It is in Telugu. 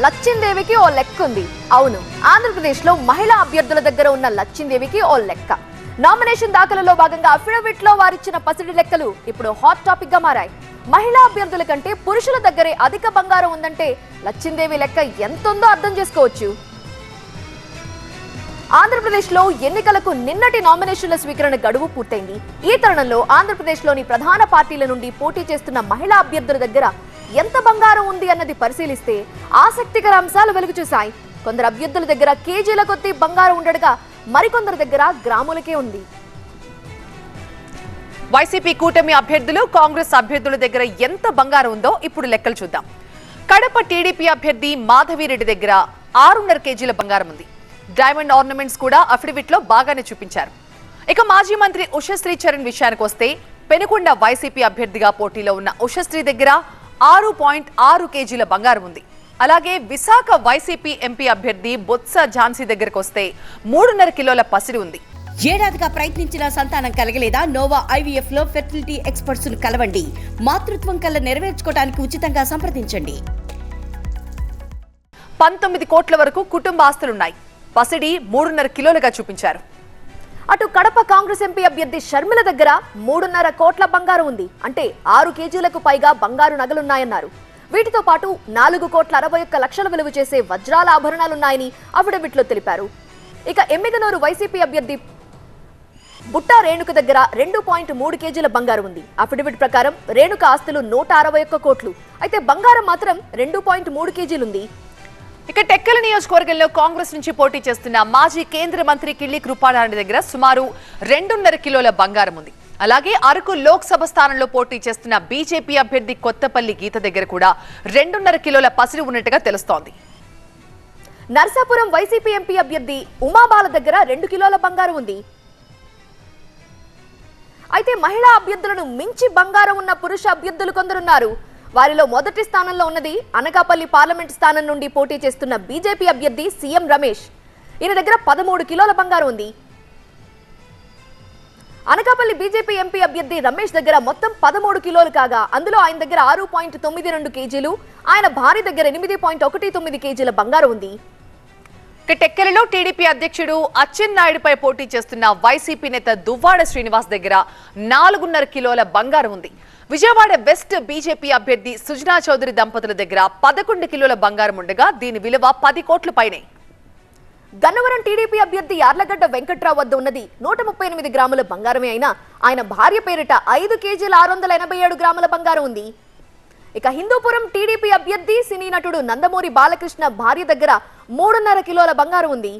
లచ్చిందేవికి ఓ లెక్క ఉంది అవును ఆంధ్రప్రదేశ్లో మహిళా అభ్యర్థుల దగ్గర ఉన్న లచ్చిందేవికి ఓ లెక్క. నామినేషన్ దాఖలలో భాగంగా అఫిడవిట్లో వారిచ్చిన పసిడి లెక్కలు ఇప్పుడు హాట్ టాపిక్గా మారాయి. మహిళా అభ్యర్థుల కంటే పురుషుల దగ్గరే అధిక బంగారం ఉందంటే లచ్చిందేవి లెక్క ఎంత ఉందో అర్థం చేసుకోవచ్చు. ఆంధ్రప్రదేశ్లో ఎన్నికలకు నిన్నటి నామినేషన్ల స్వీకరణ గడువు పూర్తయింది. ఈ తరుణంలో ఆంధ్రప్రదేశ్లోని ప్రధాన పార్టీల నుండి పోటీ చేస్తున్న మహిళా అభ్యర్థుల దగ్గర ఎంత బంగారం ఉంది అన్నది పరిశీలిస్తే ఆసక్తికర అంశాలు వెలుగు చూశాయి. కొందరు అభ్యర్థుల దగ్గర కేజీల కొద్దీ బంగారం ఉండడగా మరికొందరి దగ్గర గ్రాములకే ఉంది. వైసీపీ కూటమి అభ్యర్థులు కాంగ్రెస్ అభ్యర్థుల దగ్గర ఎంత బంగారం ఉందో ఇప్పుడు లెక్కలు చూద్దాం. కడప టీడీపీ అభ్యర్థి మాధవిరెడ్డి దగ్గర ఆరున్నర కేజీల బంగారం ఉంది. డైమండ్ ఆర్నమెంట్స్ కూడా అఫిడవిట్లో బాగానే చూపించారు. ఇక మాజీ మంత్రి ఉషశ్రీ చరణ్ విషయానికి వస్తే పెనుకొండ వైసీపీ అభ్యర్థిగా పోటీలో ఉన్న ఉషశ్రీ దగ్గర ఆరు పాయింట్ ఆరు కేజీల బంగారం ఉంది. అలాగే విశాఖ వైసీపీ ఎంపీ అభ్యర్థి బొత్స ఝాన్సీ దగ్గరకు వస్తే మూడున్నర కిలోల పసిడి ఉంది. ఏడాదిగా ప్రయత్నించిన సంతానం కలగలేదా? నోవా ఐవీఎఫ్లో ఫెర్టిలిటీ ఎక్స్పర్ట్స్ను కలవండి. మాతృత్వం కల్లా నెరవేర్చుకోవడానికి ఉచితంగా సంప్రదించండి. పంతొమ్మిది కోట్ల వరకు కుటుంబ ఆస్తులున్నాయి. పసిడి మూడున్నర కిలోలుగా చూపించారు. అటు కడప కాంగ్రెస్ ఎంపీ అభ్యర్థి షర్మిల దగ్గర మూడున్నర కోట్ల బంగారం ఉంది. అంటే ఆరు కేజీలకు పైగా బంగారు నగలున్నాయన్నారు. వీటితో పాటు నాలుగు కోట్ల అరవై ఒక్క లక్షల విలువ చేసే వజ్రాల ఆభరణాలున్నాయని అఫిడవిట్లో తెలిపారు. ఇక ఎమ్మిగనూరు వైసీపీ అభ్యర్థి బుట్టా రేణుక దగ్గర రెండు పాయింట్ మూడు కేజీల బంగారం ఉంది. అఫిడవిట్ ప్రకారం రేణుక ఆస్తులు నూట అరవై ఒక్క కోట్లు. అయితే బంగారం మాత్రం రెండు పాయింట్ మూడు కేజీలుంది. ఇక టెక్కల నియోజకవర్గంలో కాంగ్రెస్ నుంచి పోటీ చేస్తున్న మాజీ కేంద్ర మంత్రి కిళ్ళి కృపానారాయణ దగ్గర సుమారు రెండున్నర కిలోల బంగారం ఉంది. అలాగే అరకు లోక్సభ స్థానంలో పోటీ చేస్తున్న బీజేపీ అభ్యర్థి కొత్తపల్లి గీత దగ్గర కూడా రెండున్నర కిలోల పసిరి ఉన్నట్టుగా తెలుస్తోంది. నర్సాపురం వైసీపీ ఎంపీ అభ్యర్థి ఉమాబాల దగ్గర రెండు కిలోల బంగారం ఉంది. అయితే మహిళా అభ్యర్థులను మించి బంగారం ఉన్న పురుష అభ్యర్థులు కొందరున్నారు. వారిలో మొదటి స్థానంలో ఉన్నది అనకాపల్లి పార్లమెంట్ స్థానం నుండి పోటీ చేస్తున్న బీజేపీ అభ్యర్థి సీఎం రమేష్. ఈయన దగ్గర పదమూడు కిలోల బంగారం ఉంది. అనకాపల్లి బీజేపీ ఎంపీ అభ్యర్థి రమేష్ దగ్గర మొత్తం పదమూడు కిలోలు కాగా అందులో ఆయన దగ్గర ఆరు పాయింట్ తొమ్మిది రెండు కేజీలు ఆయన భార్య దగ్గర ఎనిమిది పాయింట్ ఒకటి తొమ్మిది కేజీల బంగారం ఉంది. ఇక టీడీపీ అధ్యక్షుడు అచ్చెన్నాయుడుపై పోటీ చేస్తున్న వైసీపీ నేత దువ్వాడ శ్రీనివాస్ దగ్గర నాలుగున్నర కిలోల బంగారం ఉంది. విజయవాడ వెస్ట్ బీజేపీ అభ్యర్థి సుజనా చౌదరి దంపతుల దగ్గర పదకొండు కిలోల బంగారం ఉండగా దీని విలువ పది కోట్ల పైనే. గన్నవరం టీడీపీ అభ్యర్థి యార్లగడ్డ వెంకట్రావు వద్ద ఉన్నది నూట ముప్పై ఎనిమిది గ్రాముల బంగారమే అయినా ఆయన భార్య పేరిట ఐదు కేజీల ఆరు వందల ఎనభై ఏడు గ్రాముల బంగారం ఉంది. ఇక హిందూపురం టీడీపీ అభ్యర్థి సినీ నటుడు నందమూరి బాలకృష్ణ భార్య దగ్గర మూడున్నర కిలోల బంగారం ఉంది.